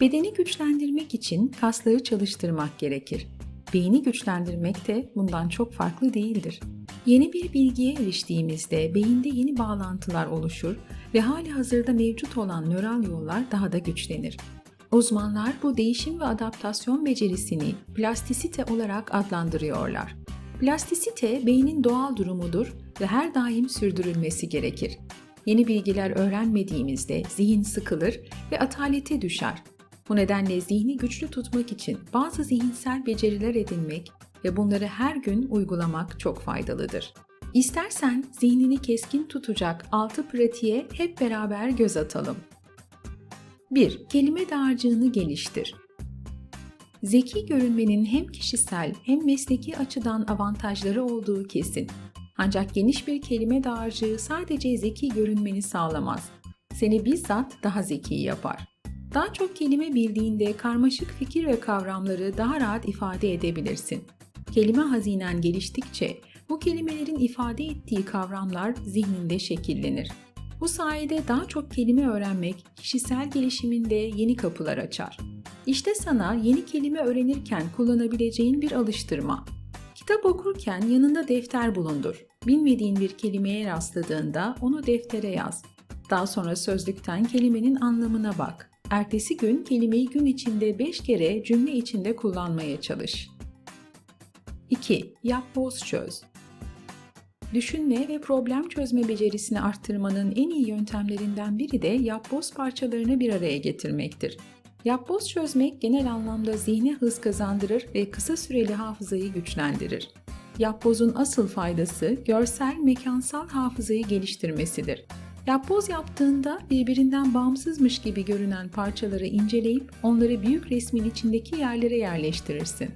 Bedeni güçlendirmek için kasları çalıştırmak gerekir. Beyni güçlendirmek de bundan çok farklı değildir. Yeni bir bilgiye eriştiğimizde beyinde yeni bağlantılar oluşur ve hali hazırda mevcut olan nöral yollar daha da güçlenir. Uzmanlar bu değişim ve adaptasyon becerisini plastisite olarak adlandırıyorlar. Plastisite beynin doğal durumudur ve her daim sürdürülmesi gerekir. Yeni bilgiler öğrenmediğimizde zihin sıkılır ve atalete düşer. Bu nedenle zihni güçlü tutmak için bazı zihinsel beceriler edinmek ve bunları her gün uygulamak çok faydalıdır. İstersen zihnini keskin tutacak 6 pratiğe hep beraber göz atalım. 1. Kelime dağarcığını geliştir. Zeki görünmenin hem kişisel hem mesleki açıdan avantajları olduğu kesin. Ancak geniş bir kelime dağarcığı sadece zeki görünmeni sağlamaz. Seni bizzat daha zeki yapar. Daha çok kelime bildiğinde karmaşık fikir ve kavramları daha rahat ifade edebilirsin. Kelime hazinen geliştikçe bu kelimelerin ifade ettiği kavramlar zihninde şekillenir. Bu sayede daha çok kelime öğrenmek kişisel gelişiminde yeni kapılar açar. İşte sana yeni kelime öğrenirken kullanabileceğin bir alıştırma. Kitap okurken yanında defter bulundur. Bilmediğin bir kelimeye rastladığında onu deftere yaz. Daha sonra sözlükten kelimenin anlamına bak. Ertesi gün kelimeyi gün içinde 5 kere cümle içinde kullanmaya çalış. 2. Yapboz çöz. Düşünme ve problem çözme becerisini arttırmanın en iyi yöntemlerinden biri de yapboz parçalarını bir araya getirmektir. Yapboz çözmek genel anlamda zihne hız kazandırır ve kısa süreli hafızayı güçlendirir. Yapbozun asıl faydası görsel, mekansal hafızayı geliştirmesidir. Yapboz yaptığında birbirinden bağımsızmış gibi görünen parçaları inceleyip onları büyük resmin içindeki yerlere yerleştirirsin.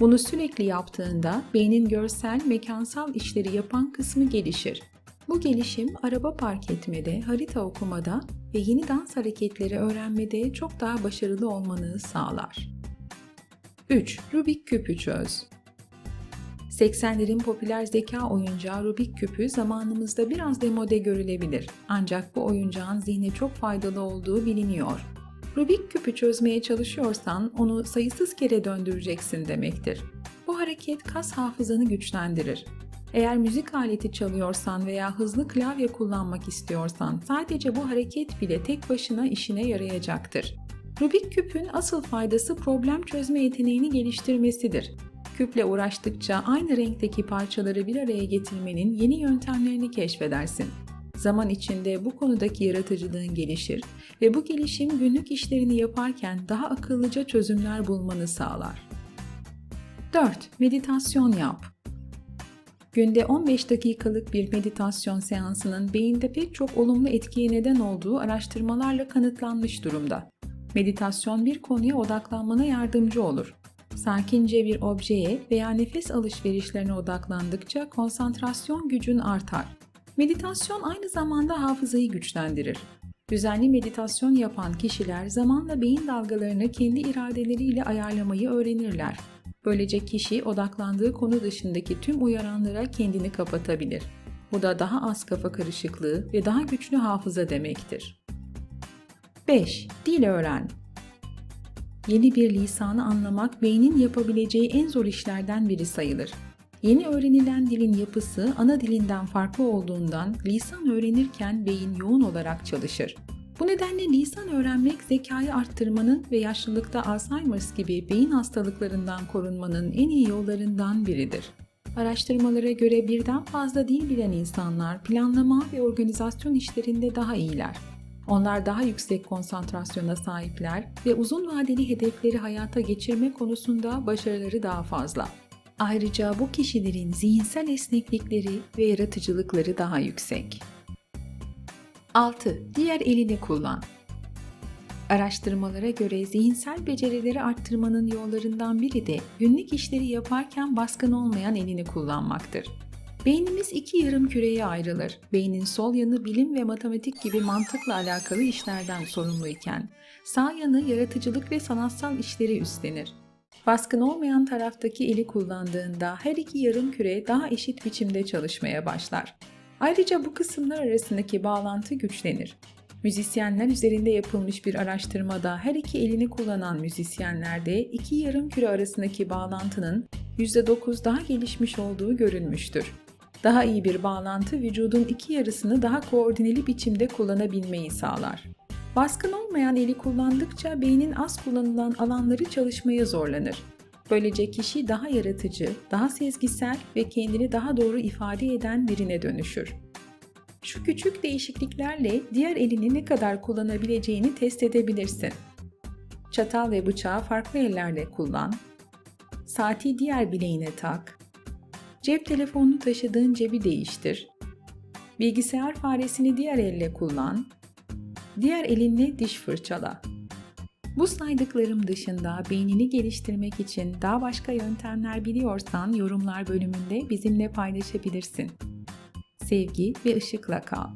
Bunu sürekli yaptığında beynin görsel, mekansal işleri yapan kısmı gelişir. Bu gelişim araba park etmede, harita okumada ve yeni dans hareketleri öğrenmede çok daha başarılı olmanı sağlar. 3. Rubik küpü çöz. 80'lerin popüler zeka oyuncağı Rubik küpü zamanımızda biraz demode görülebilir. Ancak bu oyuncağın zihne çok faydalı olduğu biliniyor. Rubik küpü çözmeye çalışıyorsan onu sayısız kere döndüreceksin demektir. Bu hareket kas hafızanı güçlendirir. Eğer müzik aleti çalıyorsan veya hızlı klavye kullanmak istiyorsan sadece bu hareket bile tek başına işine yarayacaktır. Rubik küpün asıl faydası problem çözme yeteneğini geliştirmesidir. Küple uğraştıkça aynı renkteki parçaları bir araya getirmenin yeni yöntemlerini keşfedersin. Zaman içinde bu konudaki yaratıcılığın gelişir ve bu gelişim günlük işlerini yaparken daha akıllıca çözümler bulmanı sağlar. 4. Meditasyon yap. Günde 15 dakikalık bir meditasyon seansının beyinde pek çok olumlu etkiye neden olduğu araştırmalarla kanıtlanmış durumda. Meditasyon bir konuya odaklanmana yardımcı olur. Sakince bir objeye veya nefes alışverişlerine odaklandıkça konsantrasyon gücün artar. Meditasyon aynı zamanda hafızayı güçlendirir. Düzenli meditasyon yapan kişiler zamanla beyin dalgalarını kendi iradeleriyle ayarlamayı öğrenirler. Böylece kişi odaklandığı konu dışındaki tüm uyaranlara kendini kapatabilir. Bu da daha az kafa karışıklığı ve daha güçlü hafıza demektir. 5. Dil öğren. Yeni bir lisanı anlamak beynin yapabileceği en zor işlerden biri sayılır. Yeni öğrenilen dilin yapısı ana dilinden farklı olduğundan lisan öğrenirken beyin yoğun olarak çalışır. Bu nedenle lisan öğrenmek zekayı arttırmanın ve yaşlılıkta Alzheimer's gibi beyin hastalıklarından korunmanın en iyi yollarından biridir. Araştırmalara göre birden fazla dil bilen insanlar planlama ve organizasyon işlerinde daha iyiler. Onlar daha yüksek konsantrasyona sahipler ve uzun vadeli hedefleri hayata geçirme konusunda başarıları daha fazla. Ayrıca bu kişilerin zihinsel esneklikleri ve yaratıcılıkları daha yüksek. 6. Diğer elini kullan. Araştırmalara göre zihinsel becerileri arttırmanın yollarından biri de günlük işleri yaparken baskın olmayan elini kullanmaktır. Beynimiz iki yarım küreye ayrılır. Beynin sol yanı bilim ve matematik gibi mantıkla alakalı işlerden sorumluyken, sağ yanı yaratıcılık ve sanatsal işleri üstlenir. Baskın olmayan taraftaki eli kullandığında her iki yarım küre daha eşit biçimde çalışmaya başlar. Ayrıca bu kısımlar arasındaki bağlantı güçlenir. Müzisyenler üzerinde yapılmış bir araştırmada her iki elini kullanan müzisyenlerde iki yarım küre arasındaki bağlantının %9 daha gelişmiş olduğu görülmüştür. Daha iyi bir bağlantı vücudun iki yarısını daha koordineli biçimde kullanabilmeyi sağlar. Baskın olmayan eli kullandıkça beynin az kullanılan alanları çalışmaya zorlanır. Böylece kişi daha yaratıcı, daha sezgisel ve kendini daha doğru ifade eden birine dönüşür. Şu küçük değişikliklerle diğer elini ne kadar kullanabileceğini test edebilirsin. Çatal ve bıçağı farklı ellerde kullan. Saati diğer bileğine tak. Cep telefonunu taşıdığın cebi değiştir. Bilgisayar faresini diğer elle kullan. Diğer elinle diş fırçala. Bu saydıklarım dışında beynini geliştirmek için daha başka yöntemler biliyorsan yorumlar bölümünde bizimle paylaşabilirsin. Sevgi ve ışıkla kal.